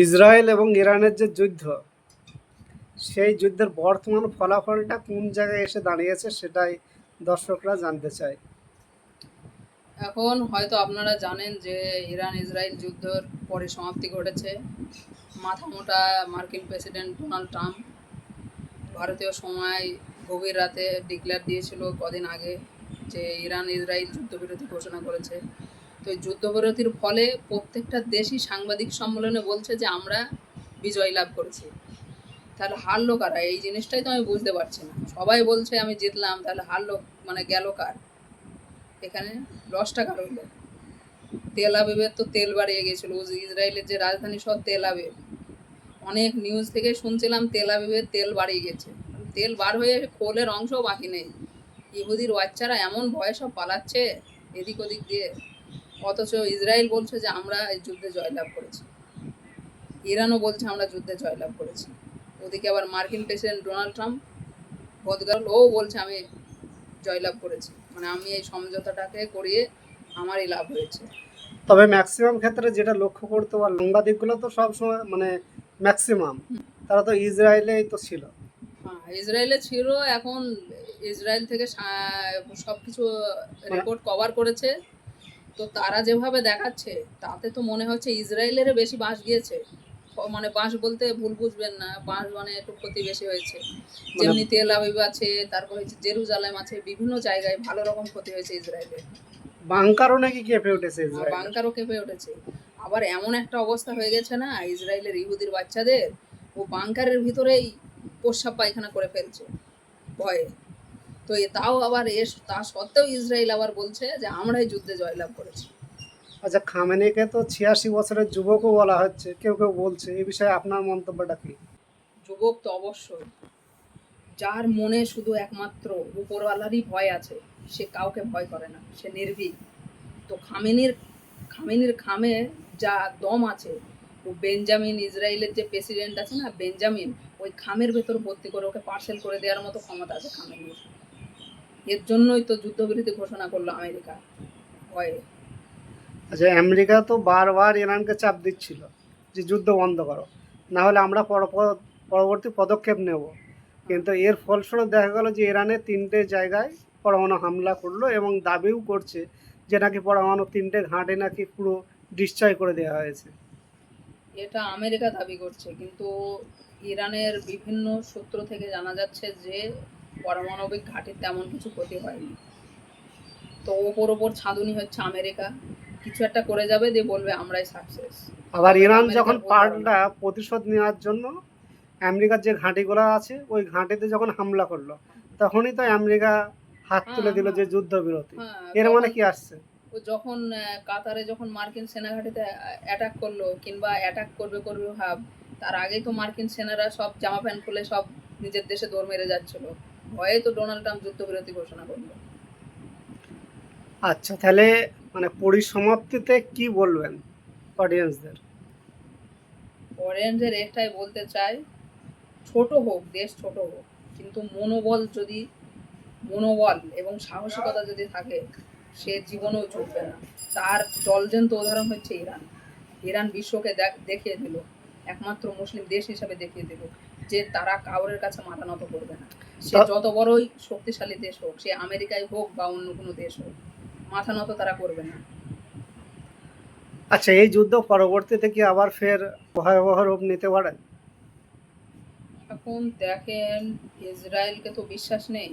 Israel এবং ইরানের যে যুদ্ধ, সেই যুদ্ধের বর্তমান ফলাফলটা কোন জায়গায় এসে দাঁড়িয়েছে সেটাই দর্শকরা জানতে চায়। এখন হয়তো আপনারা জানেন যে ইরান ইসরায়েল যুদ্ধের পরে সমাপ্তি ঘটেছে। মাথামোটা মার্কিন প্রেসিডেন্ট ডোনাল্ড ট্রাম্প ভারতীয় সময় গভীর রাতে ডিক্লেয়ার দিয়েছিল কদিন আগে যে ইরান ইসরায়েল যুদ্ধবিরতি ঘোষণা করেছে। তো যুদ্ধবিরতির ফলে প্রত্যেকটা দেশই সাংবাদিক সম্মেলনে বলছে যে আমরা বিজয় লাভ করেছি। তাহলে হারলো কারা? এই জিনিসটাই তো আমি বুঝতে পারছি না। সবাই বলছে আমি জিতলাম, তাহলে হারলো মানে গেল কার? এখানে লসটা কার হইল? তেল আবিবের তো তেল বাড়িয়ে গেছিল ইসরায়েলের যে রাজধানী শহর তেল আবিব। অনেক নিউজ থেকে শুনছিলাম তেল আবিবের তেল বাড়িয়ে গেছে। তেল বার হয়ে খোলের অংশও বাকি নেই। ইহুদির বাচ্চারা এমন ভয়ে সব পালাচ্ছে? এদিক ওদিক দিয়ে অথচ ইসরায়েল বলছে যে আমরা এই যুদ্ধে জয়লাভ করেছি। ইরানও বলছে আমরা যুদ্ধে জয়লাভ করেছি। ওদিকে আবার মার্কিন প্রেসিডেন্ট ডোনাল্ড ট্রাম্প গতকাল ও বলছে আমি জয়লাভ করেছি। মানে আমি এই সমঝোতাটাকে করিয়ে আমারই লাভ হয়েছে। তবে ম্যাক্সিমাম ক্ষেত্রে যেটা লক্ষ্য করতে পার সাংবাদিকগুলো তো সব সময় মানে ম্যাক্সিমাম। তারা তো ইসরায়েলেই তো ছিল। হ্যাঁ ইসরায়েলে ছিল এখন ইসরায়েল থেকে সব কিছু রিপোর্ট কভার করেছে। তো তারা যেভাবে দেখাচ্ছে তাতে তো মনে হচ্ছে ইসরায়েলের বেশি বাঁশ গিয়েছে। মানে বাঁশ বলতে ভুল বুঝবেন না বাঁশ মানে একটু ক্ষতি বেশি হয়েছে যেমনি তেল আবিব আছে তারপর হচ্ছে জেরুজালেম আছে বিভিন্ন জায়গায় ভালো রকম ক্ষতি হয়েছে ইসরায়েলের। বাংকারও নাকি কেঁপে উঠেছে বাংকারও কেঁপে উঠেছে। আবার এমন একটা অবস্থা হয়ে গেছে না ইসরায়েলের ইহুদির বাচ্চাদের ও বাংকারের ভিতরেই প্রস্রাব পায়খানা করে ফেলছে ভয়ে। তো এ তাও আবার এ তা সত্ত্বেও ইসরায়েল আবার বলছে যে আমরাই যুদ্ধে জয়লাভ করেছি। আচ্ছা খামেনিকে তো ছিয়াশি বছরের যুবকও বলা হচ্ছে কেউ কেউ বলছে এই বিষয়ে আপনার মন্তব্যটা কি? যুবক তো অবশ্যই। যার মনে শুধু একমাত্র উপরওয়ালারই ভয় আছে সে কাউকে ভয় করে না সে নির্ভীক। তো খামেনির খামেনির খামে যা দম আছে ও বেঞ্জামিন ইসরায়েলের যে প্রেসিডেন্ট আছে না বেঞ্জামিন ওই খামের ভেতর ভর্তি করে ওকে পার্সেল করে দেওয়ার মতো ক্ষমতা আছে খামেনির। এর জন্যই তো যুদ্ধবিরতি ঘোষণা করল আমেরিকা। ভয়ে। আচ্ছা আমেরিকা তো বারবার ইরানকে চাপ দিচ্ছিল যে যুদ্ধ বন্ধ করো না হলে আমরা পর- পরবর্তী পদক্ষেপ নেব। কিন্তু এর ফলস্বরূপ দেখা গেল যে ইরানের তিনটে জায়গায় পরমাণু হামলা করল এবং দাবিও করছে যে নাকি পরমাণু তিনটে ঘাঁটে নাকি পুরো ডিসচয় করে দেওয়া হয়েছে। এটা আমেরিকা দাবি করছে কিন্তু ইরানের বিভিন্ন সূত্র থেকে জানা যাচ্ছে যে পারমাণবিক ঘাটির তেমন কিছু ক্ষতি হয়নি। তো ওপর ওপর ছাঁদুনি হচ্ছে আমেরিকা। কিছু একটা করে যাবে দিয়ে বলবে আমরাই সাকসেস আবার ইরান যখন পাল্টা প্রতিশোধ নেওয়ার জন্য আমেরিকার যে ঘাঁটিগুলো আছে ওই ঘাঁটিতে যখন হামলা করল তখনই তো আমেরিকা হাত তুলে দিল যে যুদ্ধবিরতি। এর মানে কি আসছে? ও যখন কাতারে যখন মার্কিন সেনাঘাটিতে অ্যাটাক করল কিংবা অ্যাটাক করবে করবে ভাব তার আগেই তো মার্কিন সেনারা সব জামা প্যান্ট খুলে সব নিজের দেশে দৌড় মেরে যাচ্ছিল। ভয়ে তো ডোনাল্ড ট্রাম্প যুদ্ধবিরতি ঘোষণা করল। আচ্ছা তাহলে মানে পরিসমাপ্তিতে কি বলবেন অডিয়েন্সদের অরেঞ্জের একটাই বলতে চাই ছোট হোক দেশ ছোট হোক কিন্তু মনোবল যদি মনোবল এবং সাহসিকতা যদি থাকে সে জীবনেও চলবে না। তার জলজন্ত উদাহরণ হচ্ছে ইরান। ইরান বিশ্বকে দেখ- দেখিয়ে দিল। একমাত্র মুসলিম দেশ হিসাবে দেখিয়ে দিল। যে তারা কাউরের কাছে মাথা নত করবে না। সে যত বড়ই শক্তিশালী দেশ হোক সে আমেরিকায় হোক বা অন্য কোনো দেশ হোক মাথা নত তারা করবে না। আচ্ছা এই যুদ্ধ পরবর্তীতে কি আবার ফের ভয়াবহ রূপ নিতে পারে? এখন দেখেন ইসরায়েলকে তো বিশ্বাস নেই।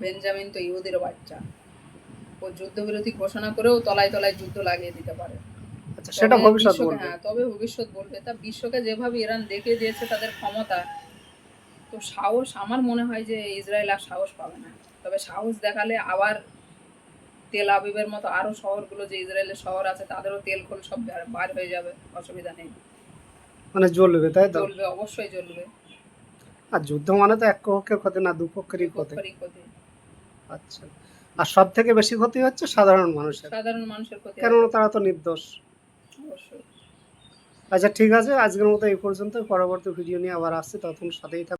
বেঞ্জামিন তো ইহুদের বাচ্চা। ও যুদ্ধবিরতি ঘোষণা করেও তলায় তলায় যুদ্ধ লাগিয়ে দিতে পারে। সেটা ভবিষ্যৎ বলবে। হ্যাঁ তবে ভবিষ্যৎ বলবে। তা বিশ্বকে যেভাবে ইরান দেখিয়ে দিয়েছে তাদের ক্ষমতা তো সাহস আমার মনে হয় যে ইসরায়েল আর সাহস পাবে না। তবে সাহস দেখালে আবার তেল আবিবের মতো আরও শহরগুলো যে ইসরায়েলের শহর আছে তাদেরও তেল খোল সব বার- হয়ে যাবে। অসুবিধা নেই। মানে জ্বলবে তাই তো? জ্বলবে অবশ্যই জ্বলবে। আর যুদ্ধ মানে তো এক পক্ষের ক্ষতি না দু পক্ষেরই ক্ষতি। আচ্ছা। আর সব থেকে বেশি ক্ষতি হচ্ছে সাধারণ মানুষের। সাধারণ মানুষের ক্ষতি কেননা তারা তো নির্দোষ। অবশ্যই আচ্ছা ঠিক আছে। আজকের মতো এই পর্যন্ত। পরবর্তী ভিডিও নিয়ে আবার আসছি। তখন সাথেই থাকুন।